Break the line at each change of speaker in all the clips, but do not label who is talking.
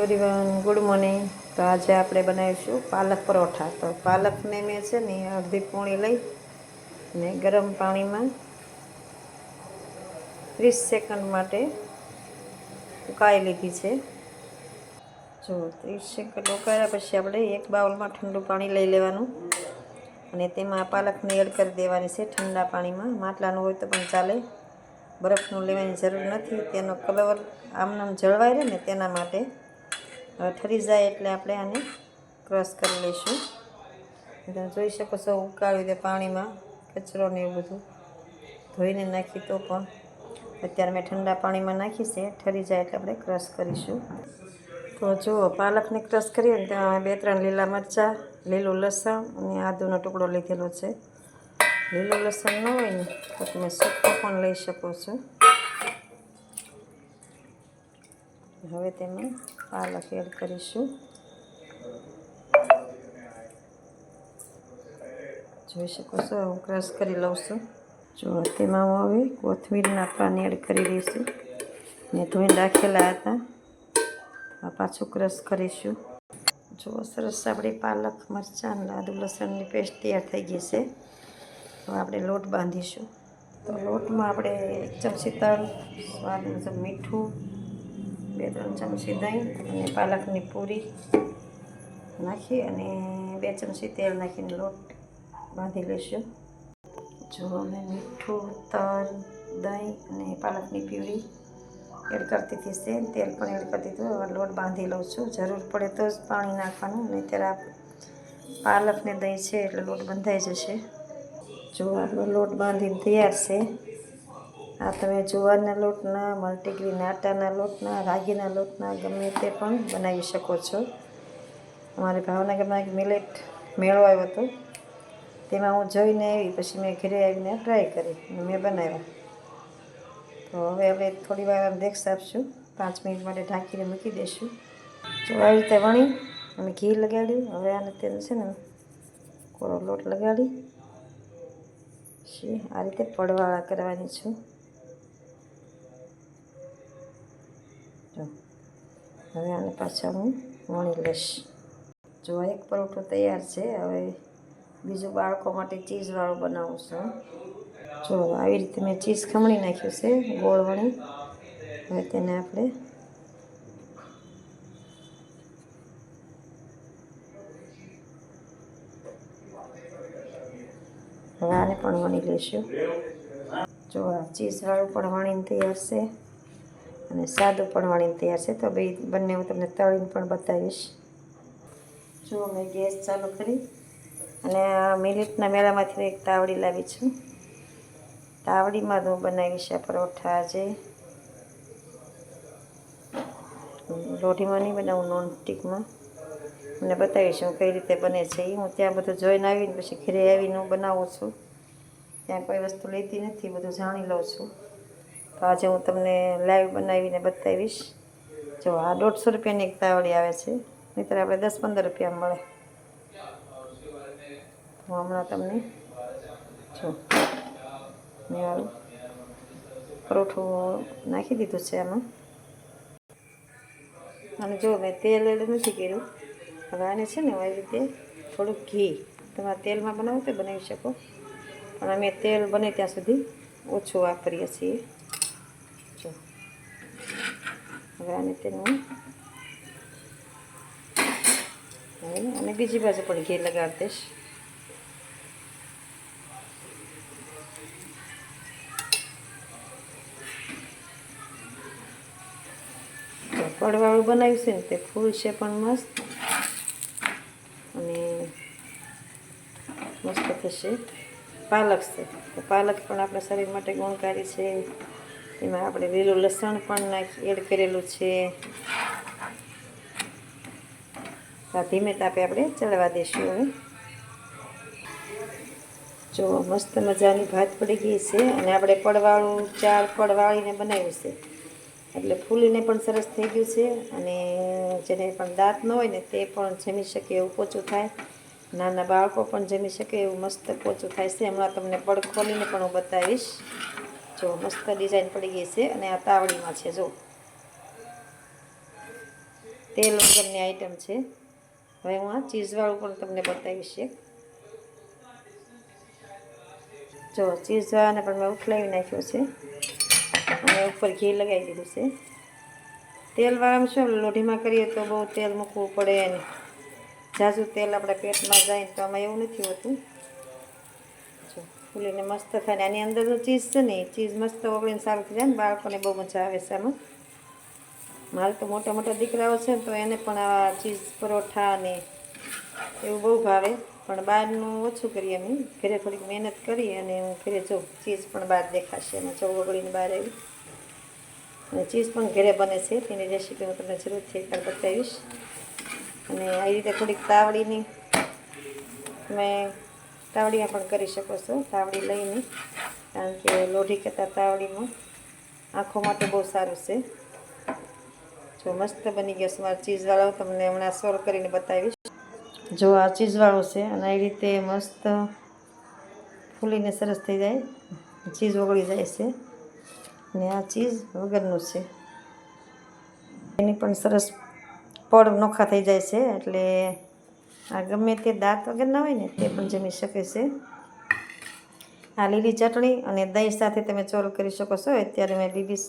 Everyone good morning તો આજે આપણે બનાવીશું પાલક પરોઠા. તો પાલકને મેં છે ને અડધી પૂણી લઈ ને ગરમ પાણીમાં ત્રીસ સેકન્ડ માટે ઉકાળી લીધી છે. જો ત્રીસ સેકન્ડ ઉકાળ્યા પછી આપણે એક બાઉલમાં ઠંડુ પાણી લઈ લેવાનું અને તેમાં પાલકને એડ કરી દેવાની છે ઠંડા પાણીમાં. માટલાનું હોય તો પણ ચાલે. બરફનું લેવાની જરૂર નથી. તેનો કલર આમનામ જળવાય રહે ને તેના માટે. ઠરી જાય એટલે આપણે આને ક્રશ કરી લઈશું. તમે જોઈ શકો છો ઉકાળ્યું દે પાણીમાં, કચરો ને એવું બધું. ધોઈને નાખી તો પણ અત્યારે મેં ઠંડા પાણીમાં નાખી છે, ઠરી જાય એટલે આપણે ક્રશ કરીશું. તો જુઓ, પાલકને ક્રશ કરીએ ને ત્યાં બે ત્રણ લીલા મરચાં, લીલું લસણ અને આદુનો ટુકડો લીધેલો છે. લીલું લસણ ન હોય ને, તો તમે સૂકો પણ લઈ શકો છો. હવે તેમાં પાલક એડ કરીશું. જોઈ શકો છો, હું ક્રશ કરી લઉં છું. જો તેમાં હું હવે કોથમીરના પાન એડ કરી દઈશું ને ધોઈને રાખેલા હતા. પાછું ક્રશ કરીશું. જો સરસ આપણી પાલક, મરચાં આદુ લસણની પેસ્ટ તૈયાર થઈ ગઈ છે. હવે આપણે લોટ બાંધીશું. તો લોટમાં આપણે ચમચી તલ, સ્વાદ મુજબ મીઠું બે ત્રણ ચમચી દહીં અને પાલકની પૂરી નાખી અને બે ચમચી તેલ નાખીને લોટ બાંધી લઈશું. જો અમે મીઠું, તલ, દહીં અને પાલકની પ્યુરી એડ કરતી હતી છે તેલ પણ એડ કરતી હતી. હવે લોટ બાંધી લઉં છું. જરૂર પડે તો જ પાણી નાખવાનું નહીં ત્યારે પાલકને દહીં છે એટલે લોટ બંધાઈ જશે. જો આપણો લોટ બાંધીને તૈયાર છે આ તમે જુવારના લોટના, મલ્ટીગ્રીન આટાના લોટના, રાગીના લોટના ગમે તે પણ બનાવી શકો છો. અમારે ભાવનગરમાં એક મિલેટ મેળો આવ્યો હતો. તેમાં હું જોઈને આવી, પછી મેં ઘરે આવીને ટ્રાય કરી અને મેં બનાવ્યા. તો હવે હવે થોડી વાર દેખ આપશું પાંચ મિનિટ માટે ઢાંકીને મૂકી દઈશું. જો આવી રીતે વણી અને ઘી લગાડ્યું. હવે આને તેલ છે ને, કોરો લોટ લગાડી. આ રીતે પડવાળા કરવાની છું. હવે આને પાછા હું વણી લઈશ. જો એક પરોઠો તૈયાર છે, હવે બીજું બાળકો માટે ચીઝવાળું બનાવું છું. જો આવી રીતે મેં ચીઝ ખમણી નાખ્યું છે, ગોળ વણી. હવે તેને આપણે હવે આને પણ વણી લઈશું. જો આ ચીઝવાળું પણ વણીને તૈયાર છે. અને સાદું પણ વણીને તૈયાર છે. તો બે બંને હું તમને તળીને પણ બતાવીશ. જો મેં ગેસ ચાલુ કરી અને આ મિલિટના મેળામાંથી એક તાવડી લાવી છું. તાવડીમાં હું બનાવીશ આ પરોઠા આજે. લોઢીમાં નહીં બનાવું નોન સ્ટીકમાં મને બતાવીશ હું કઈ રીતે બને છે એ હું ત્યાં બધું જોઈને આવીને પછી ઘરે આવીને હું બનાવું છું. ત્યાં કોઈ વસ્તુ લેતી નથી, બધું જાણી લઉં છું. તો આજે હું તમને લાઈવ બનાવીને બતાવીશ. જો આ દોઢસો રૂપિયાની એક તાવડી આવે છે. નહીંતર આપણે દસ પંદર રૂપિયા મળે. હું હમણાં તમને જો મેં આવું પરોઠું નાખી દીધું છે આમાં. અને જો મેં તેલ એડ નથી કર્યું. હવે આને છે ને આવી રીતે થોડુંક ઘી. તમારે તેલમાં બનાવો તો બનાવી શકો. પણ અમે તેલ બને ત્યાં સુધી ઓછું વાપરીએ છીએ જો તેનું હવે અને બીજી બાજુ પણ ઘી લગાડી દઈશ. પડવાળું બનાવ્યું છે ને તે ફૂલ છે પણ મસ્ત. અને મસ્ત થશે. પાલક છે. તો પાલક પણ આપણા શરીર માટે ગુણકારી છે. એમાં આપણે લીલું લસણ પણ નાખી, એડ કરેલું છે. ધીમે તાપે આપણે ચડવા દઈશું હવે. જો મસ્ત મજાની ભાત પડી ગઈ છે અને આપણે પડવાળું ચાર પડ વાળીને બનાવ્યું છે. એટલે ફૂલીને પણ સરસ થઈ ગયું છે અને જેને પણ દાંત ન હોય ને તે પણ જમી શકે એવું પોચું થાય. નાના બાળકો પણ જમી શકે એવું મસ્ત પોચું થાય છે. હમણાં તમને પડ ખોલીને પણ હું બતાવીશ. જો, મસ્ત ડિઝાઇન પડી ગઈ છે અને આ તાવડીમાં છે, જો. તેલ વગરની આઈટમ છે. હવે હું આ ચીઝવાળું પણ તમને બતાવીશ જો, ચીઝવાળાને પણ મેં ઉથલાવી નાખ્યો છે. અને ઉપર ઘી લગાવી દીધું છે. તેલવાળામાં શું, લોઢીમાં કરીએ તો બહુ તેલ મૂકવું પડે અને ઝાઝું તેલ આપણા પેટમાં જાય તો આમાં એવું નથી હોતું. ફૂલીને મસ્ત થાય આની અંદર તો ચીઝ છે ને, ચીઝ મસ્ત ઓગળીને સારું થઈ જાય ને, બાળકોને બહુ મજા આવે છે આમાં. મારે તો મોટા મોટા દીકરાઓ છે ને, તો એને પણ આવા ચીઝ પરોઠા ને એવું બહુ ભાવે. પણ બહારનું ઓછું કરીએ અમે. ઘરે થોડીક મહેનત કરી અને હું ઘરે જો ચીઝ પણ બહાર દેખાશે. અને ચૌ ઓગળીને બહાર આવી. અને ચીઝ પણ ઘરે બને છે. તેની રેસીપી હું તમને જરૂરથી એકવાર બતાવીશ. અને આવી રીતે થોડીક તાવડીની તમે તાવડીમાં પણ કરી શકો છો, તાવડી લઈને, કારણ કે લોઢી કરતાં તાવડીમાં આંખો માટે બહુ સારું છે. જો મસ્ત બની ગયો છે મારો ચીઝવાળો તમને હમણાં સોલ્વ કરીને બતાવીશ. જો આ ચીઝવાળો છે અને એ રીતે મસ્ત ફૂલીને સરસ થઈ જાય ચીઝ ઓગળી જાય છે. અને આ ચીઝ વગરનું છે. એની પણ સરસ પડ નોખા થઈ જાય છે, એટલે આ ગમે તે દાંત વગરના હોય ને, તે પણ જમી શકે છે. આ લીલી ચટણી અને દહીં સાથે તમે ચોલ કરી શકો છો. અત્યારે મેં લીલી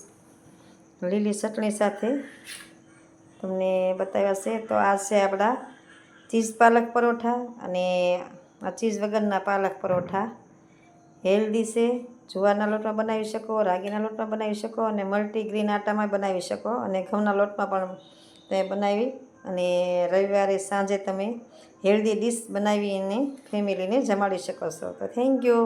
લીલી ચટણી સાથે તમને બતાવ્યા છે. તો આ છે આપણા ચીઝ પાલક પરોઠા અને આ ચીઝ વગરના પાલક પરોઠા. હેલ્ધી છે. જુવારના લોટમાં બનાવી શકો, રાગીના લોટમાં બનાવી શકો અને મલ્ટીગ્રીન આટામાં બનાવી શકો અને ઘઉંના લોટમાં પણ તમે બનાવી અને રવિવારે સાંજે તમે હેલ્ધી ડીશ બનાવીને ફેમિલીને જમાડી શકો છો. તો થેન્ક યુ.